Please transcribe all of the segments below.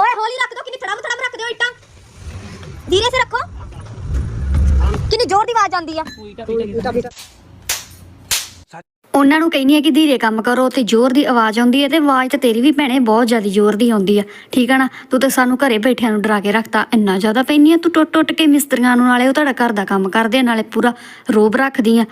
ਓਏ ਹੌਲੀ ਰੱਖ ਦੋ ਕਿੰਨੀ ਥੜਮ ਥੜਮ ਰੱਖ ਦਿਓ ਇੱਟਾਂ। ਧੀਰੇ ਸੇ ਰੱਖੋ। ਕਿੰਨੀ ਜ਼ੋਰ ਦੀ ਆਵਾਜ਼ ਆਉਂਦੀ ਆ। ਉਹਨਾਂ ਨੂੰ ਕਹਿੰਦੀ ਆ ਕਿ ਧੀਰੇ ਕੰਮ ਕਰੋ ਤੇ ਜ਼ੋਰ ਦੀ ਆਵਾਜ਼ ਆਉਂਦੀ ਹੈ ਤੇ ਆਵਾਜ਼ ਤਾਂ ਤੇਰੀ ਵੀ ਭੈਣੇ ਬਹੁਤ ਜ਼ਿਆਦਾ ਜ਼ੋਰ ਦੀ ਆਉਂਦੀ ਆ। ਠੀਕ ਆ ਨਾ? ਤੂੰ ਤਾਂ ਸਾਨੂੰ ਘਰੇ ਬੈਠਿਆਂ ਨੂੰ ਡਰਾ ਕੇ ਰੱਖਤਾ। ਇੰਨਾ ਜ਼ਿਆਦਾ ਪੈਂਦੀ ਆ ਤੂੰ ਟੁੱਟ ਟੁੱਟ ਕੇ ਮਿਸਤਰੀਆਂ ਨੂੰ ਨਾਲੇ ਉਹ ਤੁਹਾਡਾ ਘਰ ਦਾ ਕੰਮ ਕਰਦੇ ਆ, ਨਾਲੇ ਪੂਰਾ ਰੋਬ ਰੱਖਦੀ ਆ।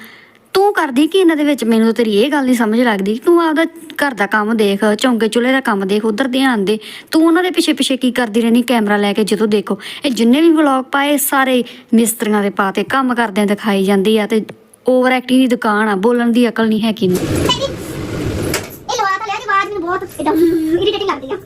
ਤੂੰ ਕਰਦੀ ਕੀ ਇਹਨਾਂ ਦੇ ਵਿੱਚ? ਮੈਨੂੰ ਤੇਰੀ ਇਹ ਗੱਲ ਨਹੀਂ ਸਮਝ ਲੱਗਦੀ। ਤੂੰ ਆਪਦਾ ਘਰ ਦਾ ਕੰਮ ਦੇਖ, ਚੌਂਕੇ ਚੁੱਲ੍ਹੇ ਦਾ ਕੰਮ ਦੇਖ, ਉਧਰ ਧਿਆਨ ਦੇ। ਤੂੰ ਉਹਨਾਂ ਦੇ ਪਿੱਛੇ ਪਿੱਛੇ ਕੀ ਕਰਦੀ ਰਹਿਣੀ ਕੈਮਰਾ ਲੈ ਕੇ ਜਦੋਂ ਦੇਖੋ। ਇਹ ਜਿੰਨੇ ਵੀ ਵਲੌਗ ਪਾਏ, ਸਾਰੇ ਮਿਸਤਰੀਆਂ ਦੇ ਪਾਤੇ, ਕੰਮ ਕਰਦਿਆਂ ਦਿਖਾਈ ਜਾਂਦੀ ਆ ਤੇ ਓਵਰ ਐਕਟਿੰਗ ਦੀ ਦੁਕਾਨ ਆ, ਬੋਲਣ ਦੀ ਅਕਲ ਨਹੀਂ ਹੈ ਕਿਨੂੰ ਇਹ ਲਵਾ ਤਾਂ ਲਿਆ ਦੀ ਆਵਾਜ਼ ਮੈਨੂੰ ਬਹੁਤ ਇਰੀਟੇਟਿੰਗ ਲੱਗਦੀ ਆ।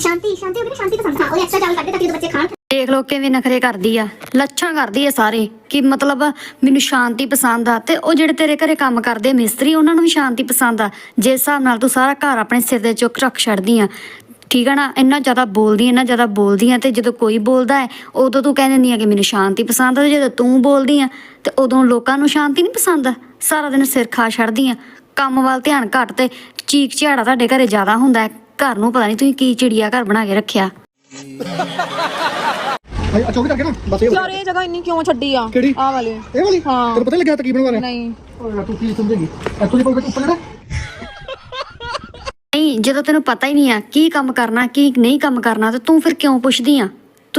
ਸ਼ਾਂਤੀ ਸ਼ਾਂਤੀ ਉਹਦੀ ਸ਼ਾਂਤੀ ਪਸੰਦ ਆ। ਉਹ ਐਕਸਟਰਾ ਚਾਲ ਕਰਦੇ ਤਾਂ ਕਿ ਬੱਚੇ ਖਾਣ। ਦੇਖ ਲੋ ਕਿਵੇਂ ਨਖਰੇ ਕਰਦੀ ਆ, ਲੱਛਾਂ ਕਰਦੀ ਆ ਸਾਰੇ, ਕਿ ਮਤਲਬ ਮੈਨੂੰ ਸ਼ਾਂਤੀ ਪਸੰਦ ਆ ਤੇ ਉਹ ਜਿਹੜੇ ਤੇਰੇ ਘਰੇ ਕੰਮ ਕਰਦੇ ਆ, ਮਿਸਤਰੀ, ਉਹਨਾਂ ਨੂੰ ਵੀ ਸ਼ਾਂਤੀ ਪਸੰਦ ਆ। ਜਿਸ ਹਿਸਾਬ ਨਾਲ ਤੂੰ ਸਾਰਾ ਘਰ ਆਪਣੇ ਸਿਰ ਦੇ ਚੁੱਕ ਰੱਖ ਛੱਡਦੀ ਆ, ਠੀਕ ਆ ਨਾ? ਇੰਨਾ ਜ਼ਿਆਦਾ ਬੋਲਦੀ, ਇੰਨਾ ਜ਼ਿਆਦਾ ਬੋਲਦੀ ਆ ਤੇ ਜਦੋਂ ਕੋਈ ਬੋਲਦਾ ਹੈ, ਉਦੋਂ ਤੂੰ ਕਹਿ ਦਿੰਦੀ ਆ ਕਿ ਮੈਨੂੰ ਸ਼ਾਂਤੀ ਪਸੰਦ ਆ ਤੇ ਜਦੋਂ ਤੂੰ ਬੋਲਦੀ ਆ, ਤੇ ਉਦੋਂ ਲੋਕਾਂ ਨੂੰ ਸ਼ਾਂਤੀ ਨਹੀਂ ਪਸੰਦ ਸਾਰਾ ਦਿਨ ਸਿਰ ਖਾ ਛੱਡਦੀ ਆ। ਕੰਮ ਵੱਲ ਧਿਆਨ ਘੱਟ ਤੇ ਚੀਕ ਝਾੜਾ ਤੁਹਾਡੇ ਘਰੇ ਜ਼ਿਆਦਾ ਹੁੰਦਾ ਹੈ। ਘਰ ਨੂੰ ਪਤਾ ਨਹੀਂ ਤੁਸੀਂ ਕੀ ਚਿੜੀਆ ਘਰ ਬਣਾ ਕੇ ਰੱਖਿਆ। ਆ ਚੌਕੀ ਕਰਕੇ ਨਾ ਬਸ ਇਹ ਯਾਰ ਇਹ ਜਗ੍ਹਾ ਇੰਨੀ ਕਿਉਂ ਛੱਡੀ ਆ? ਕਿਹੜੀ? ਆ ਵਾਲੀ। ਇਹ ਵਾਲੀ? ਹਾਂ। ਤੈਨੂੰ ਪਤਾ ਨੀ ਲੱਗਿਆ ਤਾਂ ਕੀ ਬਣਵਾ ਰਿਹਾ ਨਹੀਂ। ਓਏ ਯਾਰ ਤੂੰ ਕੀ ਸਮਝੇਗੀ? ਇੱਥੋਂ ਦੀ ਕੋਈ ਉੱਪਰ ਜਿਹੜਾ ਨਹੀਂ ਜਦੋਂ ਤੈਨੂੰ ਪਤਾ ਹੀ ਨਹੀਂ ਆ ਕੀ ਕੰਮ ਕਰਨਾ ਕੀ ਨਹੀਂ ਕੰਮ ਕਰਨਾ ਤੇ ਤੂੰ ਫਿਰ ਕਿਉਂ ਪੁੱਛਦੀ ਆ?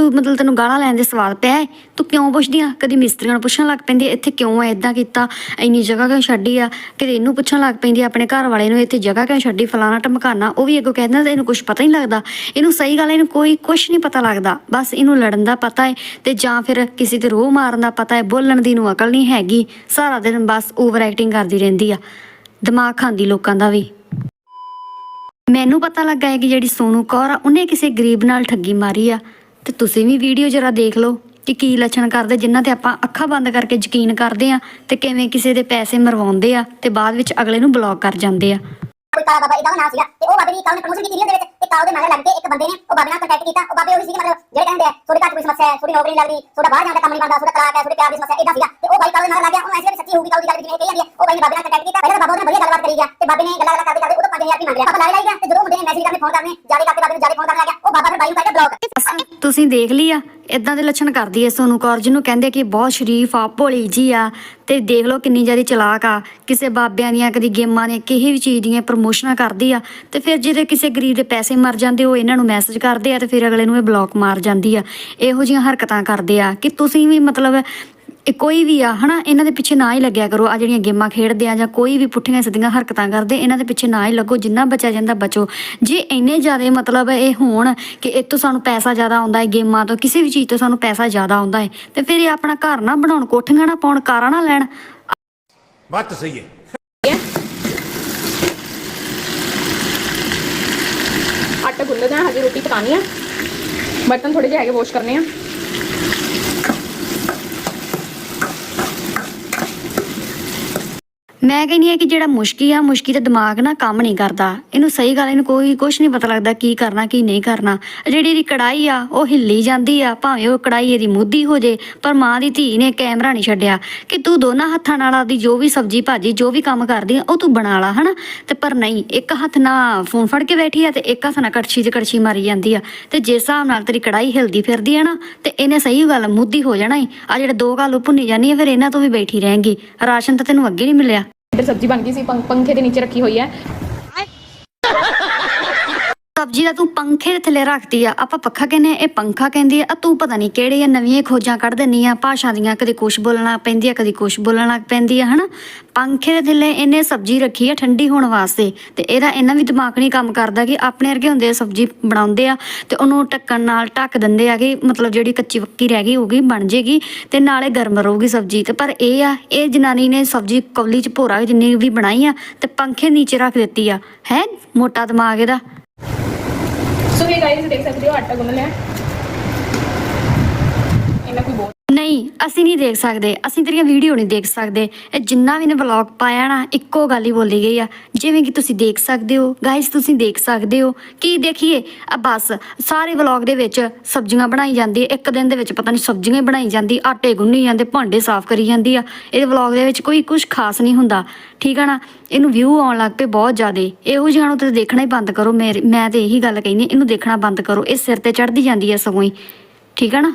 ਤੂੰ ਮਤਲਬ ਤੈਨੂੰ ਗਾਲਾਂ ਲੈਣ ਦੇ ਸਵਾਲ ਪਿਆ ਹੈ? ਤੂੰ ਕਿਉਂ ਪੁੱਛਦੀ ਆ ਕਦੀ ਮਿਸਤਰੀਆਂ ਨੂੰ ਪੁੱਛਣ ਲੱਗ ਪੈਂਦੀ ਹੈ, ਇੱਥੇ ਕਿਉਂ ਐ ਇਦਾਂ ਕੀਤਾ? ਇੰਨੀ ਜਗ੍ਹਾ ਕਿਉਂ ਛੱਡੀ ਆ? ਕਦੇ ਇਹਨੂੰ ਪੁੱਛਣ ਲੱਗ ਪੈਂਦੀ ਹੈ, ਆਪਣੇ ਘਰ ਵਾਲੇ ਨੂੰ ਇੱਥੇ ਜਗ੍ਹਾ ਕਿਉਂ ਛੱਡੀ? ਫਲਾਣਾ ਟਮਕਾਨਾ ਉਹ ਵੀ ਅੱਗੋਂ ਕਹਿੰਦਾ ਤੇ ਇਹਨੂੰ ਕੁਝ ਪਤਾ ਹੀ ਨਹੀਂ ਲੱਗਦਾ। ਇਹਨੂੰ ਸਹੀ ਗੱਲ ਇਹਨੂੰ ਕੋਈ ਕੁਝ ਨਹੀਂ ਪਤਾ ਲੱਗਦਾ। ਬਸ ਇਹਨੂੰ ਲੜਨ ਦਾ ਪਤਾ ਹੈ ਤੇ ਜਾਂ ਫਿਰ ਕਿਸੇ ਤੇ ਰੋਹ ਮਾਰਨ ਦਾ ਪਤਾ ਹੈ। ਬੋਲਣ ਦੀ ਨੂੰ ਅਕਲ ਨਹੀਂ ਹੈਗੀ। ਸਾਰਾ ਦਿਨ ਬਸ ਓਵਰ ਐਕਟਿੰਗ ਕਰਦੀ ਰਹਿੰਦੀ ਆ। ਦਿਮਾਗ ਖਾਂਦੀ ਲੋਕਾਂ ਦਾ ਵੀ। ਮੈਨੂੰ ਪਤਾ ਲੱਗਾ ਹੈ ਕਿ ਜਿਹੜੀ ਸੋਨੂ ਕੌਰ ਆ, ਉਹਨੇ ਕਿਸੇ ਗਰੀਬ ਨਾਲ ਠੱਗੀ ਮਾਰੀ ਆ। ਤੇ ਤੁਸੀਂ ਵੀ ਵੀਡੀਓ ਜਰਾ ਦੇਖ ਲਓ ਕਿ ਕੀ ਲੱਛਣ ਕਰਦੇ, ਜਿਨ੍ਹਾਂ ਤੇ ਆਪਾਂ ਅੱਖਾਂ ਬੰਦ ਕਰਕੇ ਯਕੀਨ ਕਰਦੇ ਆ ਤੇ ਕਿਵੇਂ ਕਿਸੇ ਦੇ ਪੈਸੇ ਮਰਵਾਉਂਦੇ ਆ ਤੇ ਬਾਅਦ ਵਿੱਚ ਅਗਲੇ ਨੂੰ ਬਲੌਕ ਕਰ ਜਾਂਦੇ ਆ। ਕੋਈ ਕਾਲਾ ਬਾਬਾ ਇਦਾਂ ਨਾਮ ਸੀਗਾ ਤੇ ਉਹ ਬਾਬੇ ਦੀ ਕਾਲ ਨੇ ਪ੍ਰਮੋਸ਼ਨ ਕੀਤੀ ਰੀਲ ਦੇ ਵਿੱਚ। ਤੇ ਕਾਲ ਦੇ ਮਗਰ ਲੱਗ ਕੇ ਇੱਕ ਬੰਦੇ ਨੇ ਉਹ ਬਾਬੇ ਨਾਲ ਕੰਟੈਕਟ ਕੀਤਾ, ਉਹ ਬਾਬੇ ਉਹੀ ਸੀਗੇ, ਮਤਲਬ ਜਿਹੜੇ ਕਹਿੰਦੇ ਆ, ਤੁਹਾਡੇ ਘਰ ਕੋਈ ਸਮੱਸਿਆ ਹੈ, ਤੁਹਾਡੀ ਨੌਕਰੀ ਲੱਗਦੀ, ਤੁਹਾਡਾ ਬਾਹਰ ਜਾਣ ਦਾ ਕੰਮ ਨਹੀਂ ਬਣਦਾ, ਤੁਹਾਡਾ ਤਲਾਕ ਹੈ, ਤੁਹਾਡੇ ਪਿਆਰ ਦੀ ਸਮੱਸਿਆ ਇਦਾਂ ਸੀਗਾ। ਤੇ ਉਹ ਬਾਈ ਕਾਲ ਦੇ ਮਗਰ ਲੱਗ ਗਿਆ ਉਹ ਐਸੇ ਸੱਚੀ ਹੋਊਗੀ ਕਾਲ ਦੀ ਗੱਲ ਜਿਵੇਂ ਕਹੀ ਜਾਂਦੀ ਹੈ, ਉਹ ਬਾਈ ਨੇ ਬਾਬੇ ਨਾਲ ਕੰਟੈਕਟ ਕੀਤਾ, ਪਹਿਲਾਂ ਬਾਬਾ ਉਹਨੇ ਵਧੀਆ ਗੱਲਬਾਤ ਕਰੀ ਗਿਆ, ਤੇ ਬਾਬੇ ਨੇ ਗੱਲਾਂ ਗੱਲਾਂ ਕਰਦੇ ਕਰਦੇ ਉਹ ਤੋਂ 5000 ਰੁਪਏ ਮੰਗ ਲਿਆ। ਬਾਬਾ ਲਾਈ ਲਾਈ ਗਿਆ, ਤੇ ਜਦੋਂ ਮੁੰਡੇ ਨੇ ਮੈਸੇਜ ਕਰਨੇ ਫੋਨ ਕਰਨੇ ਜ਼ਿਆਦਾ ਕਰਕੇ ਬਾਬੇ ਨੂੰ ਜ਼ਿਆਦਾ ਫੋਨ ਕਰਨ ਲੱਗ ਉਹ ਬਾਬਾ ਫਿਰ ਬਾਈ ਨੂੰ ਕਹਿੰਦਾ ਬਲੌਕ ਤੁਸੀਂ ਦੇਖ ਲਈ ਆ ਇਦਾਂ ਦੇ ਲੱਛਣ ਕਰਦੀ ਐ ਸੋਨੂ ਕੌਰ, ਜਿਹਨੂੰ ਕਹਿੰਦੇ ਕਿ ਬਹੁਤ ਸ਼ਰੀਫ ਆ, ਭੋਲੀ ਜੀ ਆ, ਤੇ ਦੇਖ ਲਓ ਕਿੰਨੀ ਜ਼ਿਆਦਾ ਚਲਾਕ ਆ, ਕਿਸੇ ਬਾਬਿਆਂ ਦੀਆਂ, ਕਦੀ ਗੇਮਾਂ ਦੀਆਂ ਕਿਸੇ ਵੀ ਚੀਜ਼ ਦੀਆਂ ਪ੍ਰਮੋਸ਼ਨਾਂ ਕਰਦੀ ਆ, ਤੇ ਫਿਰ ਜਿਹਦੇ ਕਿਸੇ ਗਰੀਬ ਦੇ ਪੈਸੇ ਮਰ ਜਾਂਦੇ, ਉਹ ਇਹਨਾਂ ਨੂੰ ਮੈਸੇਜ ਕਰਦੇ ਆ, ਤੇ ਫਿਰ ਅਗਲੇ ਨੂੰ ਇਹ ਬਲੌਕ ਮਾਰ ਜਾਂਦੀ ਆ, ਇਹੋ ਜਿਹੀਆਂ ਹਰਕਤਾਂ ਕਰਦੇ ਆ, ਕਿ ਤੁਸੀਂ ਵੀ ਮਤਲਬ ਇਹ ਕੋਈ ਵੀ ਆ ਹਨਾ ਇਹਨਾਂ ਦੇ ਪਿੱਛੇ ਨਾ ਹੀ ਲੱਗਿਆ ਕਰੋ। ਆ ਜਿਹੜੀਆਂ ਗੇਮਾਂ ਖੇਡਦੇ ਆ ਜਾਂ ਕੋਈ ਵੀ ਪੁੱਠੀਆਂ ਸਿੱਧੀਆਂ ਹਰਕਤਾਂ ਕਰਦੇ ਇਹਨਾਂ ਦੇ ਪਿੱਛੇ ਨਾ ਹੀ ਲੱਗੋ ਜਿੰਨਾ ਬਚਿਆ ਜਾਂਦਾ ਬਚੋ। ਜੇ ਇੰਨੇ ਜ਼ਿਆਦਾ ਮਤਲਬ ਇਹ ਹੋਣ ਕਿ ਇਹ ਤੋਂ ਸਾਨੂੰ ਪੈਸਾ ਜ਼ਿਆਦਾ ਆਉਂਦਾ ਹੈ ਗੇਮਾਂ ਤੋਂ ਕਿਸੇ ਵੀ ਚੀਜ਼ ਤੋਂ ਸਾਨੂੰ ਪੈਸਾ ਜ਼ਿਆਦਾ ਆਉਂਦਾ ਹੈ ਤੇ ਫਿਰ ਇਹ ਆਪਣਾ ਘਰ ਨਾ ਬਣਾਉਣ ਕੋਠੀਆਂ ਨਾ ਪਾਉਣ ਕਾਰਾਂ ਨਾ ਲੈਣ। ਬਾਤ ਸਹੀ ਹੈ। ਆਟਾ ਗੁੰਨਣਾ ਹਜੇ ਰੋਟੀ ਪਕਾਣੀ ਆ। ਬਰਤਨ ਥੋੜੇ ਜਿਹਾ ਹੈਗੇ ਵਾਸ਼ ਕਰਨੇ ਆ। ਮੈਂ ਕਹਿੰਦੀ ਆ ਕਿ ਜਿਹੜਾ ਮੁਸ਼ਕੀ ਆ, ਮੁਸ਼ਕੀ ਦਾ ਦਿਮਾਗ ਨਾ ਕੰਮ ਨਹੀਂ ਕਰਦਾ। ਇਹਨੂੰ ਸਹੀ ਗੱਲ, ਇਹਨੂੰ ਕੋਈ ਕੁਝ ਨਹੀਂ ਪਤਾ ਲੱਗਦਾ ਕੀ ਕਰਨਾ, ਕੀ ਨਹੀਂ ਕਰਨਾ। ਜਿਹੜੀ ਇਹਦੀ ਕੜਾਈ ਆ, ਉਹ ਹਿੱਲੀ ਜਾਂਦੀ ਆ, ਭਾਵੇਂ ਉਹ ਕੜਾਈ ਇਹਦੀ ਮੁੱਦੀ ਹੋ ਜੇ, ਪਰ ਮਾਂ ਦੀ ਧੀ ਨੇ ਕੈਮਰਾ ਨਹੀਂ ਛੱਡਿਆ। ਕਿ ਤੂੰ ਦੋਨਾਂ ਹੱਥਾਂ ਨਾਲ ਆਪਦੀ ਜੋ ਵੀ ਸਬਜ਼ੀ ਭਾਜੀ, ਜੋ ਵੀ ਕੰਮ ਕਰਦੀ ਆ, ਉਹ ਤੂੰ ਬਣਾ ਲਾ, ਹਨਾ? ਤੇ ਪਰ ਨਹੀਂ, ਇੱਕ ਹੱਥ ਨਾਲ ਫੋਨ ਫੜ ਕੇ ਬੈਠੀ ਆ ਤੇ ਇੱਕ ਹੱਥ ਨਾਲ ਕੜਛੀ 'ਚ ਕੜਛੀ ਮਾਰੀ ਜਾਂਦੀ ਆ। ਤੇ ਜਿਸ ਹਿਸਾਬ ਨਾਲ ਤੇਰੀ ਕੜਾਈ ਹਿਲਦੀ ਫਿਰਦੀ ਆ ਨਾ, ਤੇ ਇਹਨੇ ਸਹੀ ਗੱਲ ਮੁੱਦੀ ਹੋ ਜਾਣਾ ਈ। ਆ ਜਿਹੜੇ ਦੋ ਗਾਲੂ ਭੁੰਨੀ ਜਾਨੀ ਆ, ਫਿਰ ਇਹਨਾਂ ਤੋਂ ਵੀ ਬੈਠੀ ਰਹੇਂਗੀ। ਰਾਸ਼ਨ ਤਾਂ ਤੈਨੂੰ ਅੱਗੇ ਨਹੀਂ ਮਿਲਿਆ। ਇੱਧਰ ਸਬਜ਼ੀ ਬਣ ਗਈ ਸੀ ਪੰ- ਪੰਖੇ ਦੇ ਨੀਚੇ ਰੱਖੀ ਹੋਈ ਹੈ। ਸਬਜ਼ੀ ਦਾ ਤੂੰ ਪੰਖੇ ਦੇ ਥੱਲੇ ਰੱਖਦੀ ਆ। ਆਪਾਂ ਪੱਖਾ ਕਹਿੰਦੇ ਆ, ਇਹ ਪੰਖਾ ਕਹਿੰਦੀ ਆ। ਆ ਤੂੰ ਪਤਾ ਨਹੀਂ ਕਿਹੜੀਆਂ ਨਵੀਆਂ ਖੋਜਾਂ ਕੱਢ ਦਿੰਨੀ ਆ। ਭਾਸ਼ਾ ਦੀਆਂ ਕਦੇ ਕੁਛ ਬੋਲਣਾ ਪੈਂਦੀ ਆ, ਕਦੀ ਕੁਛ ਬੋਲਣ ਲੱਗ ਪੈਂਦੀ ਆ, ਹਨਾ? ਪੰਖੇ ਦੇ ਥੱਲੇ ਇਹਨੇ ਸਬਜ਼ੀ ਰੱਖੀ ਆ ਠੰਡੀ ਹੋਣ ਵਾਸਤੇ। ਤੇ ਇਹਦਾ ਇਹਨਾਂ ਵੀ ਦਿਮਾਗ ਨਹੀਂ ਕੰਮ ਕਰਦਾ ਕਿ ਆਪਣੇ ਵਰਗੇ ਹੁੰਦੇ ਸਬਜ਼ੀ ਬਣਾਉਂਦੇ ਆ ਤੇ ਉਹਨੂੰ ਢੱਕਣ ਨਾਲ ਢੱਕ ਦਿੰਦੇ ਆ ਕਿ ਮਤਲਬ ਜਿਹੜੀ ਕੱਚੀ ਪੱਕੀ ਰਹਿ ਗਈ ਹੋਊਗੀ ਬਣ ਜੇਗੀ ਤੇ ਨਾਲੇ ਗਰਮ ਰਹੂਗੀ ਸਬਜ਼ੀ। ਤੇ ਪਰ ਇਹ ਆ, ਇਹ ਜਨਾਨੀ ਨੇ ਸਬਜ਼ੀ ਕਵਲੀ ਚ ਭੋਰਾ ਜਿੰਨੀ ਵੀ ਬਣਾਈ ਆ ਤੇ ਪੰਖੇ ਨੀਚੇ ਰੱਖ ਦਿੱਤੀ ਆ। ਹੈ? ਮੋਟਾ ਦਿਮਾਗ ਇਹਦਾ। ਸੋ ਇਹ ਗਾਇਸ ਦੇਖ ਸਕਦੇ ਹੋ ਆਟਾ ਗੁੰਨ ਲਿਆ ਕਿ ਮੈਂ ਕੋਈ ਬੋਲ ਨਹੀਂ, ਅਸੀਂ ਨਹੀਂ ਦੇਖ ਸਕਦੇ। ਅਸੀਂ ਤੇਰੀਆਂ ਵੀਡੀਓ ਨਹੀਂ ਦੇਖ ਸਕਦੇ। ਇਹ ਜਿੰਨਾ ਵੀ ਨੇ ਵਲੌਗ ਪਾਇਆ ਨਾ, ਇੱਕੋ ਗੱਲ ਹੀ ਬੋਲੀ ਗਈ ਆ। ਜਿਵੇਂ ਕਿ ਤੁਸੀਂ ਦੇਖ ਸਕਦੇ ਹੋ। ਗਾਇਸ ਤੁਸੀਂ ਦੇਖ ਸਕਦੇ ਹੋ। ਕੀ ਦੇਖੀਏ? ਆ ਬਸ, ਸਾਰੇ ਵਲੌਗ ਦੇ ਵਿੱਚ ਸਬਜ਼ੀਆਂ ਬਣਾਈ ਜਾਂਦੀ ਇੱਕ ਦਿਨ ਦੇ ਵਿੱਚ ਪਤਾ ਨਹੀਂ ਸਬਜ਼ੀਆਂ ਹੀ ਬਣਾਈ ਜਾਂਦੀ, ਆਟੇ ਗੁੰਨੀ ਜਾਂਦੇ, ਭਾਂਡੇ ਸਾਫ਼ ਕਰੀ ਜਾਂਦੀ ਆ। ਇਹ ਵਲੌਗ ਦੇ ਵਿੱਚ ਕੋਈ ਕੁਝ ਖਾਸ ਨਹੀਂ ਹੁੰਦਾ। ਠੀਕ ਆ ਨਾ? ਇਹਨੂੰ ਵਿਊ ਆਉਣ ਲੱਗ ਪਏ ਬਹੁਤ ਜ਼ਿਆਦੇ। ਇਹੋ ਜਿਹਾ ਨੂੰ ਤੁਸੀਂ ਦੇਖਣਾ ਹੀ ਬੰਦ ਕਰੋ। ਮੇਰੀ- ਮੈਂ ਤੇ ਇਹੀ ਗੱਲ ਕਹਿੰਦੀ ਇਹਨੂੰ ਦੇਖਣਾ ਬੰਦ ਕਰੋ। ਇਹ ਸਿਰ ਤੇ ਚੜਦੀ ਜਾਂਦੀ ਆ ਸਗੋਂ ਹੀ। ਠੀਕ ਆ ਨਾ?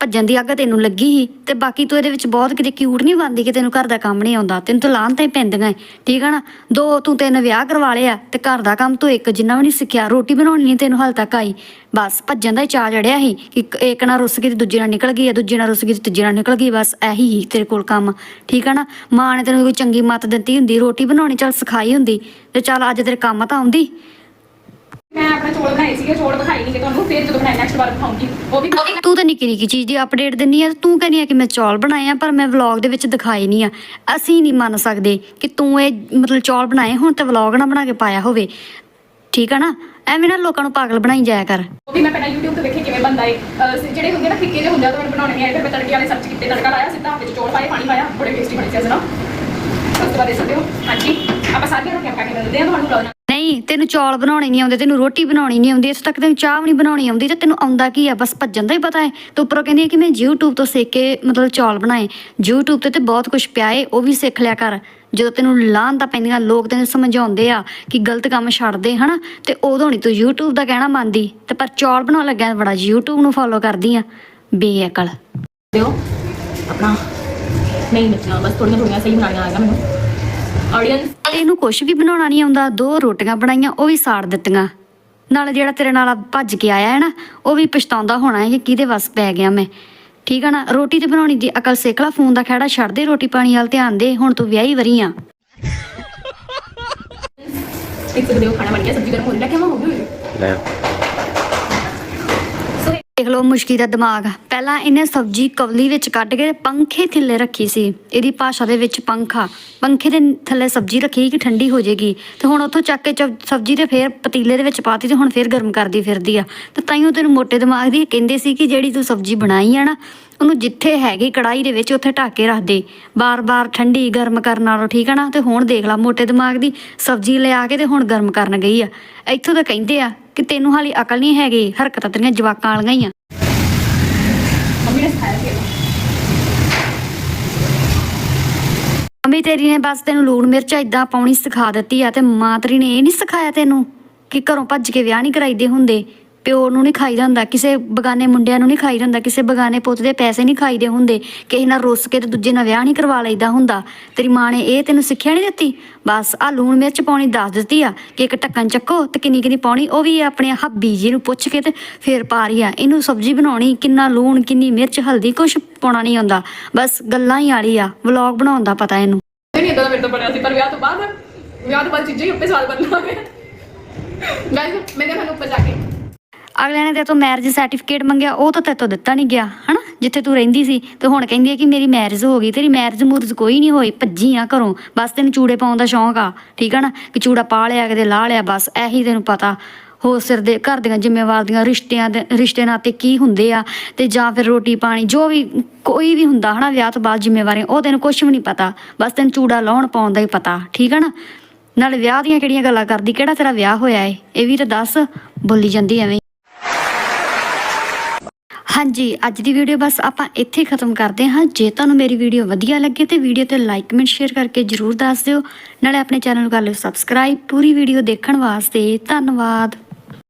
ਭੱਜਣ ਦੀ ਅੱਗ ਤੈਨੂੰ ਲੱਗੀ ਸੀ ਤੇ ਬਾਕੀ ਤੂੰ ਇਹਦੇ ਵਿੱਚ ਬਹੁਤ ਕਿਤੇ ਕਿਊਟ ਨਹੀਂ ਬਣਦੀ ਕਿ ਤੈਨੂੰ ਘਰ ਦਾ ਕੰਮ ਨਹੀਂ ਆਉਂਦਾ। ਤੈਨੂੰ ਤਾਂ ਲਾਹਨ ਤਾਂ ਹੀ ਪੈਂਦੀਆਂ ਠੀਕ ਆ ਨਾ? ਦੋ, ਤੂੰ ਤਿੰਨ ਵਿਆਹ ਕਰਵਾ ਲਿਆ ਤੇ ਘਰ ਦਾ ਕੰਮ ਤੂੰ ਇੱਕ ਜਿੰਨਾ ਵੀ ਨਹੀਂ ਸਿੱਖਿਆ, ਰੋਟੀ ਬਣਾਉਣੀ ਨਹੀਂ ਤੈਨੂੰ ਹਾਲ ਤੱਕ ਆਈ। ਬਸ ਭੱਜਣ ਦਾ ਹੀ ਚਾਅ ਚੜਿਆ ਸੀ ਇੱਕ- ਇੱਕ ਨਾਲ ਰੁੱਸ ਗਈ ਤੇ ਦੂਜੇ ਨਾਲ ਨਿਕਲ ਗਈ ਆ ਦੂਜੇ ਨਾਲ ਰੁੱਸ ਗਈ ਤੇ ਤੀਜੇ ਨਾਲ ਨਿਕਲ ਗਈ, ਬਸ ਇਹੀ ਹੀ ਤੇਰੇ ਕੋਲ ਕੰਮ, ਠੀਕ ਆ ਨਾ? ਮਾਂ ਨੇ ਤੈਨੂੰ ਕੋਈ ਚੰਗੀ ਮੱਤ ਦਿੱਤੀ ਹੁੰਦੀ, ਰੋਟੀ ਬਣਾਉਣੀ ਚੱਲ ਸਿਖਾਈ ਹੁੰਦੀ, ਤੇ ਚੱਲ ਅੱਜ ਤੇਰੇ ਕੰਮ ਤਾਂ ਆਉਂਦੀ। ਮੈਂ ਆਪਣੇ ਚੋਲ ਬਣਾਏ ਸੀਗੇ ਚੋਲ ਦਿਖਾਈ ਨਹੀਂ ਕਿ ਤੁਹਾਨੂੰ ਫਿਰ ਜਦੋਂ ਬਣਾਏ ਨੈਕਸਟ ਵਾਰ ਦਿਖਾਉਂਗੀ ਉਹ ਵੀ ਤੂੰ ਤਾਂ ਨਿੱਕੀ ਨਿੱਕੀ ਚੀਜ਼ ਦੀ ਅਪਡੇਟ ਦਿੰਨੀ ਆ ਤੂੰ ਕਹਿੰਦੀ ਆ ਕਿ ਮੈਂ ਚੌਲ ਬਣਾਏ ਆ ਪਰ ਮੈਂ ਵਲੌਗ ਦੇ ਵਿੱਚ ਦਿਖਾਏ ਨਹੀਂ ਆ। ਅਸੀਂ ਨਹੀਂ ਮੰਨ ਸਕਦੇ ਕਿ ਤੂੰ ਇਹ ਮਤਲਬ ਚੌਲ ਬਣਾਏ ਹੁਣ ਤੇ ਵਲੌਗ ਨਾ ਬਣਾ ਕੇ ਪਾਇਆ ਹੋਵੇ। ਠੀਕ ਆ ਨਾ? ਐਵੇਂ ਨਾ ਲੋਕਾਂ ਨੂੰ ਪਾਗਲ ਬਣਾਈ ਜਾਇਆ ਕਰ। ਉਹ ਵੀ ਮੈਂ ਪਹਿਲਾਂ YouTube ਤੇ ਦੇਖੇ ਕਿਵੇਂ ਬੰਦਾ ਏ। ਅਹ ਸ- ਜਿਹੜੇ ਹੁੰਦੇ ਨਾ ਫਿੱਕੇ ਜਿਹੇ ਹੁੰਦੇ ਆ ਤਾਂ ਮੈਨੂੰ ਬਣਾਉਣੇ ਨਹੀਂ ਆਏ ਫਿਰ ਮੈਂ ਤੜਕੇ ਵਾਲੇ ਸਬਜ਼ੀ ਕੀਤੇ ਤੜਕਾ ਲਾਇਆ ਸਿੱਧਾ ਵਿੱਚ ਚੌਲ ਪਾਏ ਪਾਣੀ ਪਾਇਆ ਬੜੇ ਟੇਸਟੀ ਬਣੇ ਸੀ ਅਸਲ ਉਸ ਤੋਂ ਬਾਅਦ ਇਹ ਸਕਦੇ ਹੋ? ਹਾਂਜੀ। ਆਪਾਂ ਸਾਰੀਆਂ ਰੋਟੀਆਂ ਪਕਾ ਕੇ ਮਿਲਦੇ ਆ ਤੁਹਾਨੂੰ ਬੁਲਾਉਣਾ ਨਹੀਂ, ਤੈਨੂੰ ਚੌਲ ਬਣਾਉਣੇ ਨਹੀਂ ਆਉਂਦੇ, ਤੈਨੂੰ ਰੋਟੀ ਬਣਾਉਣੀ ਨਹੀਂ ਆਉਂਦੀ, ਇਸ ਤੱਕ ਤੈਨੂੰ ਚਾਹ ਵੀ ਨਹੀਂ ਬਣਾਉਣੀ ਆਉਂਦੀ, ਤੇ ਤੈਨੂੰ ਆਉਂਦਾ ਕੀ ਆ? ਬਸ ਭੱਜਣ ਦਾ ਹੀ ਪਤਾ ਹੈ। ਤੇ ਉੱਪਰੋਂ ਕਹਿੰਦੀ ਹੈ ਕਿ ਮੈਂ YouTube ਤੋਂ ਸਿੱਖ ਕੇ ਮਤਲਬ ਚੌਲ ਬਣਾਏ। YouTube ਤੇ ਤੇ ਬਹੁਤ ਕੁਝ ਪਿਆ ਏ, ਉਹ ਵੀ ਸਿੱਖ ਲਿਆ ਕਰ। ਜਦੋਂ ਤੈਨੂੰ ਲਾਹਨ ਪੈਂਦੀਆਂ, ਲੋਕ ਤੈਨੂੰ ਸਮਝਾਉਂਦੇ ਆ ਕਿ ਗਲਤ ਕੰਮ ਛੱਡ ਦੇ ਹਨਾ? ਤੇ ਉਦੋਂ ਨਹੀਂ ਤੂੰ YouTube ਦਾ ਕਹਿਣਾ ਮੰਨਦੀ। ਤੇ ਪਰ ਚੌਲ ਬਣਾਉਣ ਲੱਗਿਆ ਬੜਾ YouTube ਨੂੰ ਫੋਲੋ ਕਰਦੀ ਆ। ਬੇਅਕਲ। ਦਿਓ। ਆਪਣਾ, ਨਹੀਂ ਮਿਰਚਾਂ ਬਸ ਥੋੜੀਆਂ ਥੋੜੀਆਂ ਸਹੀ ਬਣਾਉਣੀਆਂ ਆਏਗਾ ਮੈਨੂੰ। ਆਡੀਅנס ਇਹਨੂੰ ਕੁਝ ਵੀ ਬਣਾਉਣਾ ਨਹੀਂ ਆਉਂਦਾ ਦੋ ਰੋਟੀਆਂ ਬਣਾਈਆਂ ਉਹ ਵੀ ਸਾੜ ਦਿੱਤੀਆਂ। ਨਾਲ ਜਿਹੜਾ ਤੇਰੇ ਨਾਲ ਭੱਜ ਕੇ ਆਇਆ ਹੈ ਨਾ ਉਹ ਵੀ ਪਛਤਾਉਂਦਾ ਹੋਣਾ ਹੈ ਕਿ ਕਿਹਦੇ ਵੱਸ ਪੈ ਗਿਆ ਮੈਂ। ਠੀਕ ਆ ਨਾ? ਰੋਟੀ ਤੇ ਬਣਾਉਣੀ ਦੀ ਅਕਲ ਸਿੱਖ ਲੈ ਫੋਨ ਦਾ ਖਹਿੜਾ ਛੱਡ ਦੇ ਰੋਟੀ ਪਾਣੀ ਵੱਲ ਧਿਆਨ ਦੇ ਹੁਣ ਤੂੰ ਵਿਆਹੀ ਵਰੀ ਆ। ਇੱਕ ਸਕਦੇ ਹੋ ਖਾਣਾ ਬਣ ਗਿਆ ਸਬਜ਼ੀ ਗਰਮ ਹੋ ਰਹੀ ਹੈ ਕਿਵੇਂ ਹੋ ਗਈ ਸੋ ਦੇਖ ਲਓ ਮੁਸ਼ਕੀ ਦਾ ਦਿਮਾਗ। ਪਹਿਲਾਂ ਇਹਨੇ ਸਬਜ਼ੀ ਕਵਲੀ ਵਿੱਚ ਕੱਢ ਕੇ ਪੰਖੇ ਥੱਲੇ ਰੱਖੀ ਸੀ। ਇਹਦੀ ਭਾਸ਼ਾ ਦੇ ਵਿੱਚ ਪੰਖਾ। ਪੰਖੇ ਦੇ ਥੱਲੇ ਸਬਜ਼ੀ ਰੱਖੀ ਕਿ ਠੰਡੀ ਹੋ ਜਾਏਗੀ ਤੇ ਹੁਣ ਉੱਥੋਂ ਚੱਕ ਕੇ ਸਬਜ਼ੀ ਦੇ ਫੇਰ ਪਤੀਲੇ ਦੇ ਵਿੱਚ ਪਾਤੀ ਤੇ ਹੁਣ ਫੇਰ ਗਰਮ ਕਰਦੀ ਫਿਰਦੀ ਆ। ਤੇ ਤਾਈਓ ਤੈਨੂੰ ਮੋਟੇ ਦਿਮਾਗ ਦੀ ਕਹਿੰਦੇ ਸੀ ਕਿ ਜਿਹੜੀ ਤੂੰ ਸਬਜ਼ੀ ਬਣਾਈ ਆ ਨਾ ਉਹਨੂੰ ਜਿੱਥੇ ਹੈਗੀ ਕੜਾਈ ਦੇ ਵਿੱਚ ਉੱਥੇ ਢੱਕ ਕੇ ਰੱਖ ਦੇ। ਬਾਰ-ਬਾਰ ਠੰਡੀ ਗਰਮ ਕਰਨ ਨਾਲੋਂ ਠੀਕ ਆ ਨਾ ਤੇ ਹੁਣ ਦੇਖ ਲੈ ਮੋਟੇ ਦਿਮਾਗ ਦੀ ਸਬਜ਼ੀ ਲਿਆ ਕੇ ਤੇ ਹੁਣ ਗਰਮ ਕਰਨ ਗਈ ਆ। ਇੱਥੋਂ ਤਾਂ ਕਹਿੰਦੇ ਆ ਕਿ ਤੈਨੂੰ ਹਾਲੀ ਅਕਲ ਨਹੀਂ ਹੈਗੀ ਹਰਕਤਾਂ ਤੇਰੀਆਂ ਜਵਾਕਾਂ ਵਾਲੀਆਂ ਹੀ ਆ। ਮੰਮੀ ਤੇਰੀ ਨੇ ਬਸ ਤੈਨੂੰ ਲੂਣ ਮਿਰਚ ਇਦਾਂ ਪਾਉਣੀ ਸਿਖਾ ਦਿੱਤੀ ਆ ਤੇ ਮਾਂ ਤੇਰੀ ਨੇ ਇਹ ਨਹੀਂ ਸਿਖਾਇਆ ਤੈਨੂੰ ਕਿ ਘਰੋਂ ਭੱਜ ਕੇ ਵਿਆਹ ਨਹੀਂ ਕਰਾਈਦੇ ਹੁੰਦੇ। ਪਿਓ ਨੂੰ ਨਹੀਂ ਖਾਈਦਾ ਹੁੰਦਾ, ਕਿਸੇ ਬਗਾਨੇ ਮੁੰਡਿਆਂ ਨੂੰ ਨਹੀਂ ਖਾਈਦਾ ਹੁੰਦਾ, ਕਿਸੇ ਬਗਾਨੇ ਪੁੱਤ ਦੇ ਪੈਸੇ ਨਹੀਂ ਖਾਈਦੇ ਹੁੰਦੇ, ਕਿਸੇ ਨਾਲ ਰੁੱਸ ਕੇ ਤੇ ਦੂਜੇ ਨਾਲ ਵਿਆਹ ਨਹੀਂ ਕਰਵਾ ਲਈਦਾ ਹੁੰਦਾ। ਤੇਰੀ ਮਾਂ ਨੇ ਇਹ ਤੈਨੂੰ ਸਿੱਖਿਆ ਨਹੀਂ ਦਿੱਤੀ? ਬਸ ਆ ਲੂਣ ਮਿਰਚ ਪਾਉਣੀ ਦੱਸ ਦਿੱਤੀ ਆ ਕਿ ਇੱਕ ਢੱਕਣ ਚੱਕੋ ਤੇ ਕਿੰਨੀ ਕਿੰਨੀ ਪਾਉਣੀ, ਉਹ ਵੀ ਆਪਣੇ ਹੱਬੀ ਜੀ ਨੂੰ ਪੁੱਛ ਕੇ ਤੇ ਫੇਰ ਪਾ ਰਹੀ ਆ। ਇਹਨੂੰ ਸਬਜ਼ੀ ਬਣਾਉਣੀ, ਕਿੰਨਾ ਲੂਣ, ਕਿੰਨੀ ਮਿਰਚ, ਹਲਦੀ ਕੁਛ ਪਾਉਣਾ ਨਹੀਂ ਆਉਂਦਾ। ਬਸ ਗੱਲਾਂ ਹੀ ਆਲੀ ਆ, ਵਲੌਗ ਬਣਾਉਣ ਦਾ ਪਤਾ ਇਹਨੂੰ। ਨਹੀਂ ਇਦਾਂ ਦਾ ਮੇਰੇ ਤੋਂ ਬਣਿਆ ਸੀ, ਪਰ ਵਿਆਹ ਤੋਂ ਬਾਅਦ, ਵਿਆਹ ਤੋਂ ਬਾਅਦ ਚੀਜ਼ਾਂ ਹੀ ਉੱਪਰ ਸਵਾਲ ਬਣਨਾ ਹੋਵੇ ਮੈਂ ਤੁਹਾਨੂੰ ਉੱਪਰ ਜਾ ਕੇ ਅਗਲੇ ਨੇ ਤੇ ਤੋਂ ਮੈਰਿਜ ਸਰਟੀਫਿਕੇਟ ਮੰਗਿਆ, ਉਹ ਤਾਂ ਤੇਤੋਂ ਦਿੱਤਾ ਨਹੀਂ ਗਿਆ, ਹਨਾ? ਜਿੱਥੇ ਤੂੰ ਰਹਿੰਦੀ ਸੀ, ਤੇ ਹੁਣ ਕਹਿੰਦੀ ਹੈ ਕਿ ਮੇਰੀ ਮੈਰਿਜ ਹੋ ਗਈ, ਤੇਰੀ ਮੈਰਿਜ ਮੂਰਜ ਕੋਈ ਨਹੀਂ ਹੋਈ, ਭੱਜੀ ਆ ਘਰੋਂ। ਬਸ ਤੈਨੂੰ ਚੂੜੇ ਪਾਉਣ ਦਾ ਸ਼ੌਂਕ ਆ, ਠੀਕ ਆ ਨਾ? ਕਿ ਚੂੜਾ ਪਾ ਲਿਆ, ਕਿਤੇ ਲਾ ਲਿਆ, ਬਸ ਇਹੀ ਤੈਨੂੰ ਪਤਾ। ਹੋ ਸਿਰ ਦੇ ਘਰ ਦੀਆਂ ਜ਼ਿੰਮੇਵਾਰੀਆਂ ਰਿਸ਼ਤਿਆਂ ਦੇ ਰਿਸ਼ਤੇ ਨਾਤੇ ਕੀ ਹੁੰਦੇ ਆ, ਤੇ ਜਾਂ ਫਿਰ ਰੋਟੀ ਪਾਣੀ, ਜੋ ਵੀ ਕੋਈ ਵੀ ਹੁੰਦਾ, ਹਨਾ, ਵਿਆਹ ਤੋਂ ਬਾਅਦ ਜ਼ਿੰਮੇਵਾਰੀਆਂ, ਉਹ ਤੈਨੂੰ ਕੁਝ ਵੀ ਨਹੀਂ ਪਤਾ। ਬਸ ਤੈਨੂੰ ਚੂੜਾ ਲਾਉਣ, ਪਾਉਣ ਦਾ ਹੀ ਪਤਾ, ਠੀਕ ਆ ਨਾ? ਨਾਲੇ ਵਿਆਹ ਦੀਆਂ ਕਿਹੜੀਆਂ ਗੱਲਾਂ ਕਰਦੀ, ਕਿਹੜਾ ਤੇਰਾ ਵਿਆਹ ਹੋਇਆ ਏ? ਇਹ ਵੀ ਤਾਂ ਦੱਸ, ਬੋਲੀ ਜਾਂਦੀ ਐਵੇਂ ਹਾਂਜੀ, ਅੱਜ ਦੀ ਵੀਡੀਓ ਬਸ ਆਪਾਂ ਇੱਥੇ ਖਤਮ ਕਰਦੇ ਹਾਂ। ਜੇ ਤੁਹਾਨੂੰ ਮੇਰੀ ਵੀਡੀਓ ਵਧੀਆ ਲੱਗੇ ਤੇ ਵੀਡੀਓ ਤੇ ਲਾਈਕ ਕਮੈਂਟ ਸ਼ੇਅਰ ਕਰਕੇ ਜਰੂਰ ਦੱਸ ਦਿਓ। ਨਾਲੇ ਆਪਣੇ ਚੈਨਲ ਨੂੰ ਕਰ ਲਿਓ ਸਬਸਕ੍ਰਾਈਬ ਪੂਰੀ ਵੀਡੀਓ ਦੇਖਣ ਵਾਸਤੇ ਧੰਨਵਾਦ।